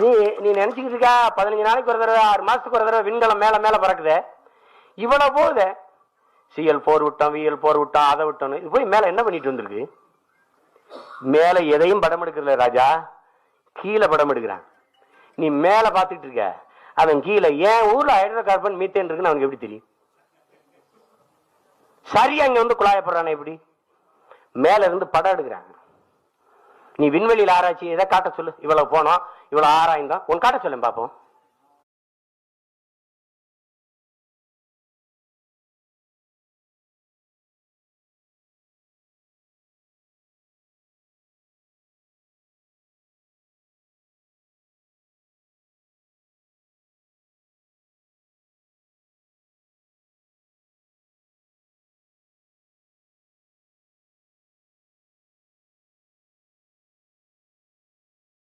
நீ நீ நினைச்சுக்கிட்டு இருக்கா பதினஞ்சு நாளைக்கு ஒரு தடவை ஆறு மாதத்துக்கு ஒரு தடவை விண்கலம் மேலே மேலே பறக்குதே. இவ்வளோ போகுது? சிஎல் போர் விட்டோம் விஎல் போர் விட்டோம் அதை விட்டோம்னு இது போய் என்ன பண்ணிட்டு வந்திருக்கு? மேலே எதையும் படம் எடுக்கிறதில்ல ராஜா. கீழே படம் எடுக்கிறான். நீ மேலே பார்த்துட்டு இருக்க. அவன் கீழே ஏன் ஊரில் ஹைட்ரோ கார்பன் மீத்தேன் இருக்குன்னு அவனுக்கு எப்படி தெரியும்? சரியா அங்கே வந்து குழாயப்படுறானே எப்படி? மேலே இருந்து படம் எடுக்கிறாங்க. நீ விண்வெளியில் ஆராய்ச்சி எதை காட்ட சொல்லு? இவ்வளவு போனோம் இவ்வளவு ஆராய்ந்தோம். உன் காட்ட சொல்லேன் பாப்போம்.